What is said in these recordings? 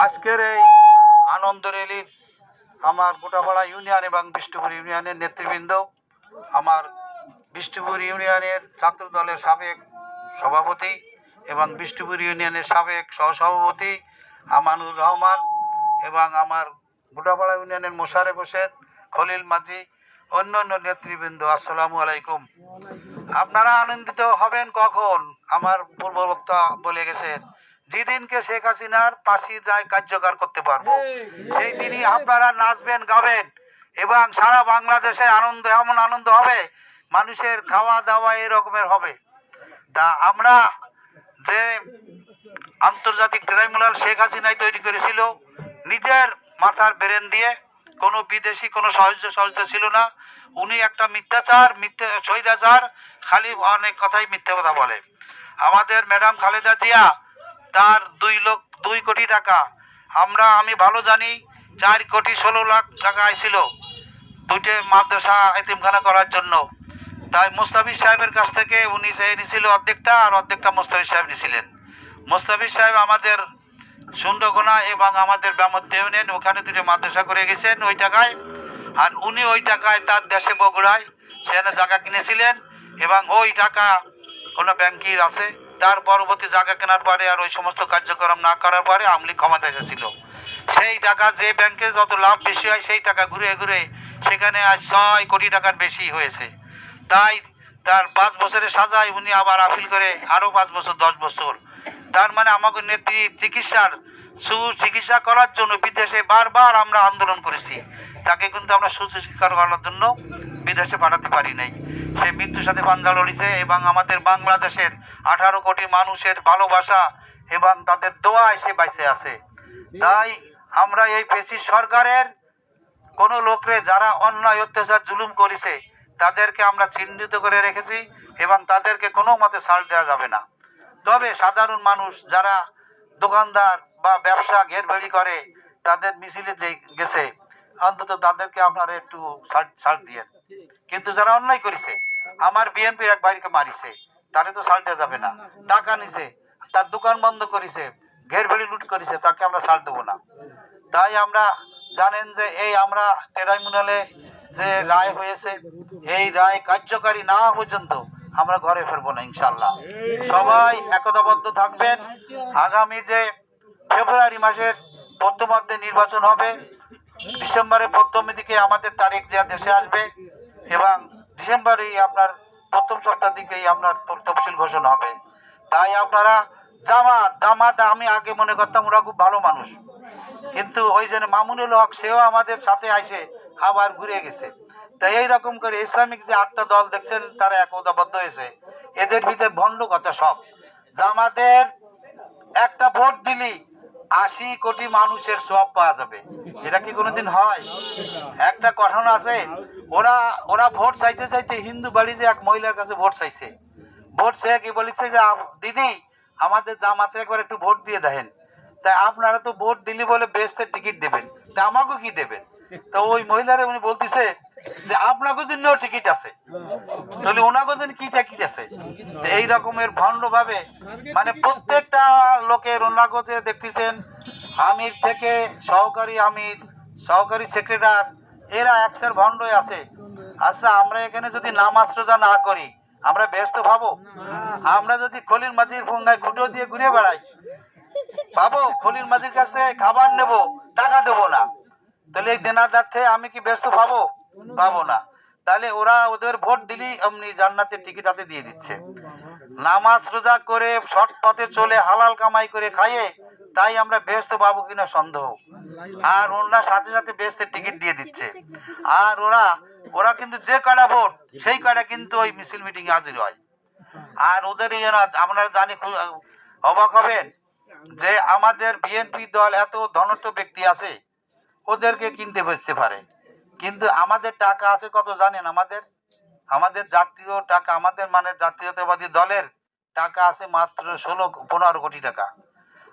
আজকের এই আনন্দ র্যালির আমার গোটাপাড়া ইউনিয়ন এবং বিষ্ণুপুর ইউনিয়নের নেতৃবৃন্দ, আমার বিষ্ণুপুর ইউনিয়নের ছাত্র দলের সাবেক সভাপতি এবং বিষ্ণুপুর ইউনিয়নের সাবেক সহসভাপতি আমানুর রহমান এবং আমার গোটাপাড়া ইউনিয়নের মোশারেফ হোসেন, খলিল মাঝি অন্য অন্য নেতৃবৃন্দ, আসসালামু আলাইকুম। আপনারা আনন্দিত হবেন কখন? আমার পূর্ববক্তা বলে গেছেন। যেদিনকে শেখ হাসিনার ফাঁসির রায় কার্যকর করতে পারব সেই দিনই আপনারা নাচবেন গাবেন এবং সারা বাংলাদেশে আনন্দ এমন আনন্দ হবে মানুষের খাওয়া দাওয়া এরকমের হবে। তা আমরা যে আন্তর্জাতিক ট্রাইব্যুনাল শেখ হাসিনাই তৈরি করেছিল নিজের মাথার ব্রেন দিয়ে কোনো বিদেশি কোনো সাহায্য সহযোগিতা ছিল না। উনি একটা মিথ্যাচার মিথ্যে স্বৈরাচার খালি অনেক কথাই মিথ্যে কথা বলে। আমাদের ম্যাডাম খালেদা জিয়া তার দুই লোক, দুই কোটি টাকা। আমরা, আমি ভালো জানি, চার কোটি ষোলো লাখ টাকা আইছিল দুইটে মাদ্রাসা এতিমখানা করার জন্য। তাই মোস্তাফিজ সাহেবের কাছ থেকে উনি চেয়ে নিছিল অর্ধেকটা আর অর্ধেকটা মোস্তাফিজ সাহেব নিছিলেন। মোস্তাফিজ সাহেব আমাদের সুন্দরগোনা এবং আমাদের ব্যামত্য ইউনিয়ন, ওখানে দুটো মাদ্রাসা করে গেছেন ওই টাকায়। আর উনি ওই টাকায় তার দেশে বগুড়ায় সেখানে জায়গা কিনেছিলেন এবং ওই টাকা কোনো ব্যাংকির আছে। তার পরবর্তী জায়গা কেনার পরে আর ওই সমস্ত কার্যক্রম না করার পরে আমলি ক্ষমতা এসেছিল। সেই টাকা যে ব্যাংকে যত লাভ বেশি হয়, সেই টাকা ঘুরে ঘুরে সেখানে আজ ছয় কোটি টাকার বেশি হয়েছে। তাই তার পাঁচ বছরের সাজায় উনি আবার আপিল করে আরও পাঁচ বছর, দশ বছর। তার মানে আমাকে নেত্রী চিকিৎসার সুচিকিৎসা করার জন্য বিদেশে বারবার আমরা আন্দোলন করেছি। তাকে কিন্তু আমরা সুচিকিৎসা করার জন্য বিদেশে পাঠাতে পারি নাই। সে মৃত্যুর সাথে পাঞ্জা লড়িছে এবং আমাদের বাংলাদেশের আঠারো কোটি মানুষের ভালোবাসা এবং তাদের দোয়ায় সে বাইসে আছে। তাই আমরা এই পেশি সরকারের কোনো লোকরে যারা অন্যায়, অত্যাচার, জুলুম করেছে, তাদেরকে আমরা চিহ্নিত করে রেখেছি এবং তাদেরকে কোনো মতে ছাড় দেওয়া যাবে না। তবে সাধারণ মানুষ যারা দোকানদার বা ব্যবসা ঘেরবেড়ি করে, তাদের মিছিলে যে গেছে, অন্তত তাদেরকে আপনারা একটু ছাড় দিয়েন। কিন্তু যারা অন্যায় করেছে, আমার বিএনপির এক ভাইকে মারিছে, তারে তো ছাড় দেওয়া যাবে না। টাকা নিছে, তার দোকান বন্ধ করেছে ঘেরবেড়ি লুট করেছে, তাকে আমরা ছাড় দেবো না। তাই আমরা জানেন যে এই আমরা ট্রাইব্যুনালে যে রায় হয়েছে, এই রায় কার্যকারী না পর্যন্ত আমরা ঘরে ফিরবো না ইনশাল্লাহ সবাই একতাবদ্ধ থাকবেন। আগামী যে ফেব্রুয়ারি মাসের মধ্যে নির্বাচন হবে, ডিসেম্বরের প্রথম দিকে আমাদের তারিখ যে দেশে আসবে এবং ডিসেম্বরেই আপনার প্রথম সপ্তাহ দিকেই আপনার তফসিল ঘোষণা হবে। তাই আপনারা জামাত জামাত আমি আগে মনে করতাম ওরা খুব ভালো মানুষ। কিন্তু ওই জন্য মামুনুল হক, সেও আমাদের সাথে আসে আবার ঘুরে গেছে। তাই এইরকম করে ইসলামিক যে আটটা দল দেখছেন, তারা একতাবদ্ধ হয়েছে। এদের ভিতরে ভণ্ড কথা সব। জামাতের একটা ভোট দিলি আশি কোটি মানুষের সব পাওয়া যাবে। এটা কি কোনোদিন হয়? একটা গঠন আছে, ওরা ওরা ভোট চাইতে চাইতে হিন্দু বাড়ি যে এক মহিলার কাছে ভোট চাইছে। ভোট চেয়ে কি বলেছে যে দিদি, আমাদের জামাতে একবার একটু ভোট দিয়ে দেখেন। তাই আপনারা তো ভোট দিলি বলে বেস্টের টিকিট দেবেন। তা আমাকেও কি দেবেন? তো ওই মহিলারা উনি বলতেছে যে আপনাকে জন্য টিকিট আছে। তাহলে ওনাকে জন্য কি টিকিট আছে? এই রকমের ভণ্ড ভাবে মানে প্রত্যেকটা লোকের ওনাকে যে দেখতেছেন, আমির থেকে সহকারী আমির, সহকারী সেক্রেটার, এরা একশের ভণ্ডই আছে। আচ্ছা আমরা এখানে যদি নামাজ রোজা না করি, আমরা ব্যস্ত ভাবো? আমরা যদি খলিল মাঝির ফোঙ্গায় খুঁটো দিয়ে ঘুরে বেড়াই, ভাবো খলিল মাঝির কাছে খাবার নেব, টাকা দেবো না। তাহলে এই দেনাদার্থে আমি কি ব্যস্ত পাবো পাবো না। তাহলে ওরা ওদের ভোট দিলেই এমনি জান্নাতের টিকিট হাতে দিয়ে দিচ্ছে। নামাজ রোজা করে সৎ পথে চলে, হালাল কামাই করে খাইয়ে, তাই আমরা ব্যস্ত পাবো কিনা সন্দেহ। আর ওরা সাথে সাথে বেস্টের টিকিট দিয়ে দিচ্ছে। আর ওরা ওরা কিন্তু যে কয়টা ভোট, সেই কয়টা কিন্তু ওই মিছিল মিটিং হাজির হয়। আর ওদের আপনারা জানি অবাক হবেন যে আমাদের বিএনপি দল এত ধনত্ব ব্যক্তি আছে, ওদেরকে কিনতে বেচতে পারে। কিন্তু আমাদের টাকা আছে কত জানেন আমাদের? আমাদের জাতীয় টাকা, আমাদের মানে জাতীয়তাবাদী দলের টাকা আছে মাত্র ষোলো, পনেরো কোটি টাকা।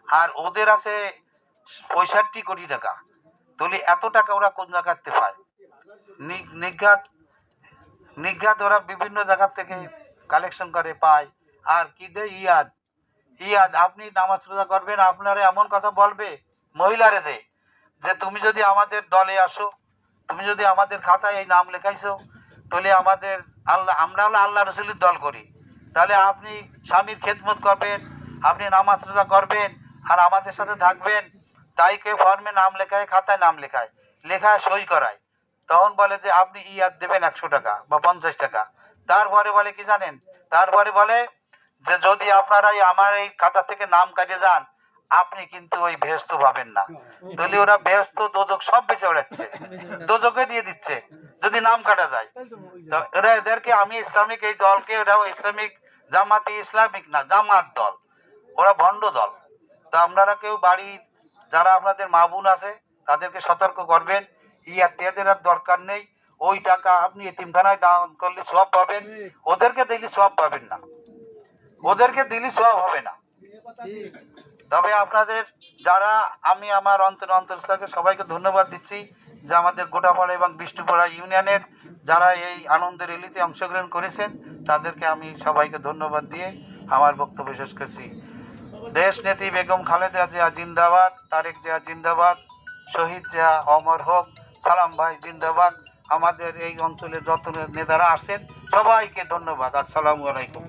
আর ওদের আছে পঁয়ষট্টি কোটি টাকা। তাহলে এত টাকা ওরা কোন জায়গাতে পায়? নিঘাত নিঘাত ওরা বিভিন্ন জায়গা থেকে কালেকশন করে, পায়। আর কি দেয় ইয়াদ? ইয়াদ, আপনি নামাজ রোজা করবেন, আপনারা এমন কথা বলবে মহিলারে দে যে তুমি যদি আমাদের দলে আসো তুমি যদি আমাদের খাতায় এই নাম লেখাইছো, তাহলে আমাদের আল্লাহ, আমরা হলো আল্লাহ রসুলের দল করি। তাহলে আপনি স্বামীর খেদমত করবেন, আপনি নামাজ রোজা করবেন, আর আমাদের সাথে থাকবেন, তাই কেউ ফর্মে নাম লেখায়, খাতায় নাম লেখায় লেখায় সই করায়। তখন বলে যে আপনি ইয়াদ দেবেন একশো টাকা বা পঞ্চাশ টাকা। তারপরে বলে কি জানেন? তারপরে বলে যে যদি আপনারা আমার এই খাতা থেকে নাম কাটিয়ে যান আপনি কিন্তু ওই বেহস্ত পাবেন না। তাহলে ওরা বেহস্ত দোজক সব বেঁচে বেড়াচ্ছে। দোজকে দিয়ে দিচ্ছে যদি নাম কাটা যায়। তো এরা এদেরকে আমি ইসলামিক এই দলকে ওরাও ইসলামিক জামাতি ইসলামিক না জামাত দল। ওরা ভণ্ড দল। তো আপনারা কেউ বাড়ির যারা আপনাদের মা বোন আছে তাদেরকে সতর্ক করবেন। ইয়ার টেদের আর দরকার নেই। ওই টাকা আপনি এতিমখানায় দান করলে সব পাবেন। ওদেরকে দিলে সব পাবেন না। ওদেরকে দিলে সব হবে না। তবে আপনাদের যারা, আমি আমার অন্তর অন্তরস্থকে সবাইকে ধন্যবাদ দিচ্ছি যে আমাদের গোটাপাড়া এবং বিষ্ণুপাড়া ইউনিয়নের যারা এই আনন্দ র্যালিতে অংশগ্রহণ করেছেন, তাদেরকে আমি সবাইকে ধন্যবাদ দিয়ে আমার বক্তব্য শেষ করছি। দেশ নেত্রী বেগম খালেদা জিয়া জিন্দাবাদ, তারেক জিয়া জিন্দাবাদ, শহীদ জিয়া অমর হোক, সালাম ভাই জিন্দাবাদ। আমাদের এই অঞ্চলে যত নেতারা আসেন সবাইকে ধন্যবাদ। আসসালামু আলাইকুম।